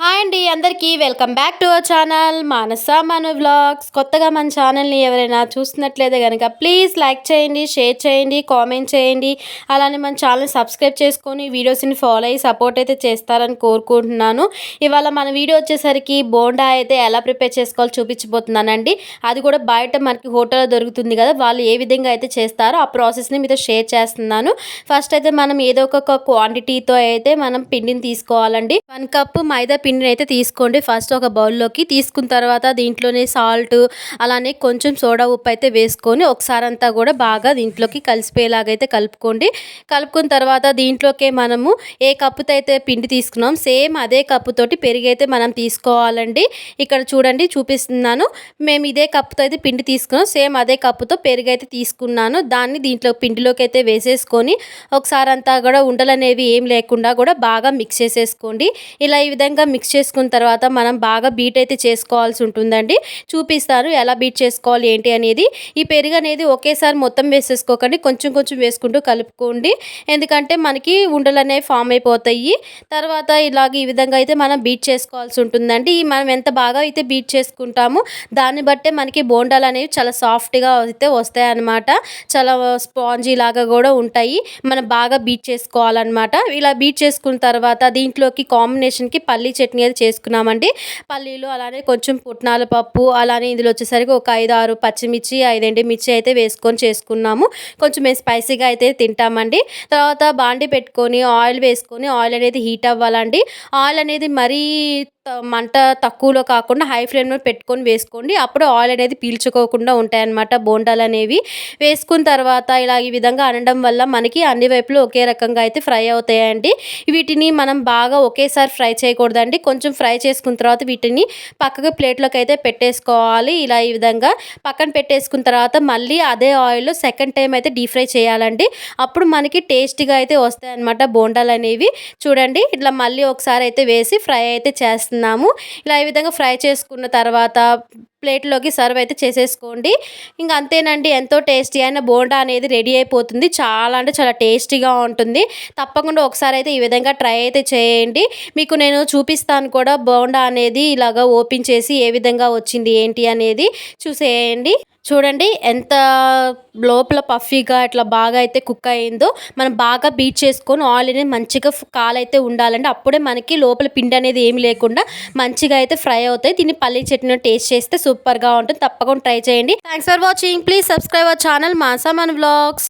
Hi, hi అండి అందరికీ welcome back to our channel Manasa Manu vlogs. కొత్తగా మన ఛానల్ని ఎవరైనా చూస్తున్నట్లయితే కనుక ప్లీజ్ లైక్ చేయండి షేర్ చేయండి కామెంట్ చేయండి. అలానే మన ఛానల్ సబ్స్క్రైబ్ చేసుకొని వీడియోస్ని ఫాలో అయ్యి సపోర్ట్ అయితే చేస్తారని కోరుకుంటున్నాను. ఇవాళ మన వీడియో వచ్చేసరికి బోండా అయితే ఎలా ప్రిపేర్ చేసుకోవాలో చూపించబోతున్నానండి. అది కూడా బయట మనకి హోటల్లో దొరుకుతుంది కదా వాళ్ళు ఏ విధంగా అయితే చేస్తారో ఆ ప్రాసెస్ని మీతో షేర్ చేస్తున్నాను. ఫస్ట్ అయితే మనం ఏదో ఒక క్వాంటిటీతో అయితే మనం పిండిని తీసుకోవాలండి. వన్ కప్ మైదా పిండిని అయితే తీసుకోండి. ఫస్ట్ ఒక బౌల్లోకి తీసుకున్న తర్వాత దీంట్లోనే సాల్ట్ అలానే కొంచెం సోడా ఉప్పు అయితే వేసుకొని ఒకసారి అంతా కూడా బాగా దీంట్లోకి కలిసిపోయేలాగైతే కలుపుకోండి. కలుపుకున్న తర్వాత దీంట్లోకి మనము ఏ కప్పుతో అయితే పిండి తీసుకున్నాం సేమ్ అదే కప్పుతోటి పెరిగి అయితే మనం తీసుకోవాలండి. ఇక్కడ చూడండి చూపిస్తున్నాను. మేము ఇదే కప్పుతో అయితే పిండి తీసుకున్నాం సేమ్ అదే కప్పుతో పెరుగు అయితే తీసుకున్నాను. దాన్ని దీంట్లో పిండిలోకి అయితే వేసేసుకొని ఒకసారి అంతా కూడా ఉండలు అనేవి ఏం లేకుండా కూడా బాగా మిక్స్ చేసేసుకోండి. ఇలా ఈ విధంగా మిక్స్ చేసుకున్న తర్వాత మనం బాగా బీట్ అయితే చేసుకోవాల్సి ఉంటుందండి. చూపిస్తారు ఎలా బీట్ చేసుకోవాలి ఏంటి అనేది. ఈ పెరుగు అనేది ఒకేసారి మొత్తం వేసేసుకోకండి. కొంచెం కొంచెం వేసుకుంటూ కలుపుకోండి. ఎందుకంటే మనకి ఉండలు అనేవి ఫామ్ అయిపోతాయి. తర్వాత ఇలాగ ఈ విధంగా అయితే మనం బీట్ చేసుకోవాల్సి ఉంటుందండి. మనం ఎంత బాగా అయితే బీట్ చేసుకుంటామో దాన్ని బట్టే మనకి బోండాలు అనేవి చాలా సాఫ్ట్గా అయితే వస్తాయి అన్నమాట చాలా స్పాంజీ లాగా కూడా ఉంటాయి. మనం బాగా బీట్ చేసుకోవాలన్నమాట. ఇలా బీట్ చేసుకున్న తర్వాత దీంట్లోకి కాంబినేషన్కి పల్లీ చట్నీ అనేది చేసుకున్నామండి. పల్లీలు అలానే కొంచెం పుట్నాల పప్పు అలానే ఇందులో వచ్చేసరికి ఒక ఐదు ఆరు పచ్చిమిర్చి ఐదండి మిర్చి అయితే వేసుకొని చేసుకున్నాము. కొంచెం మేము స్పైసీగా అయితే తింటామండి. తర్వాత బాండి పెట్టుకొని ఆయిల్ వేసుకొని ఆయిల్ అనేది హీట్ అవ్వాలండి. ఆయిల్ అనేది మరీ మంట తక్కువలో కాకుండా హై ఫ్లేమ్లో పెట్టుకొని వేసుకోండి. అప్పుడు ఆయిల్ అనేది పీల్చుకోకుండా ఉంటాయన్నమాట బోండాలు అనేవి. వేసుకున్న తర్వాత ఇలా ఈ విధంగా అనడం వల్ల మనకి అన్ని వైపులు ఒకే రకంగా అయితే ఫ్రై అవుతాయండి. వీటిని మనం బాగా ఒకేసారి ఫ్రై చేయకూడదండి. కొంచెం ఫ్రై చేసుకున్న తర్వాత వీటిని పక్కకు ప్లేట్లోకి అయితే పెట్టేసుకోవాలి. ఇలా ఈ విధంగా పక్కన పెట్టేసుకున్న తర్వాత మళ్ళీ అదే ఆయిల్లో సెకండ్ టైం అయితే డీప్ ఫ్రై చేయాలండి. అప్పుడు మనకి టేస్టీగా అయితే వస్తాయి అన్నమాట బోండాలు అనేవి. చూడండి ఇట్లా మళ్ళీ ఒకసారి అయితే వేసి ఫ్రై అయితే చేస్తుంది చేస్తున్నాము. ఇలా ఈ విధంగా ఫ్రై చేసుకున్న తర్వాత ప్లేట్లోకి సర్వ్ అయితే చేసేసుకోండి. ఇంకా అంతేనండి ఎంతో టేస్టీ అయిన బోండా అనేది రెడీ అయిపోతుంది. చాలా అంటే చాలా టేస్టీగా ఉంటుంది. తప్పకుండా ఒకసారి అయితే ఈ విధంగా ట్రై అయితే చేయండి. మీకు నేను చూపిస్తాను కూడా బోండా అనేది ఇలాగా ఓపెన్ చేసి ఏ విధంగా వచ్చింది ఏంటి అనేది చూసేయండి. చూడండి ఎంత లోపల పఫీగా ఇట్లా బాగా అయితే కుక్ అయిందో మనం బాగా బీట్ చేసుకొని ఆయిల్ అనేది మంచిగా కాలైతే ఉండాలండి. అప్పుడే మనకి లోపల పిండి అనేది ఏమి లేకుండా మంచిగా అయితే ఫ్రై అవుతాయి. దీన్ని పల్లీ చట్నీ టేస్ట్ చేస్తే సూపర్గా ఉంటుంది. తప్పకుండా ట్రై చేయండి. Thanks for watching please subscribe our channel మాసా మన వ్లాగ్స్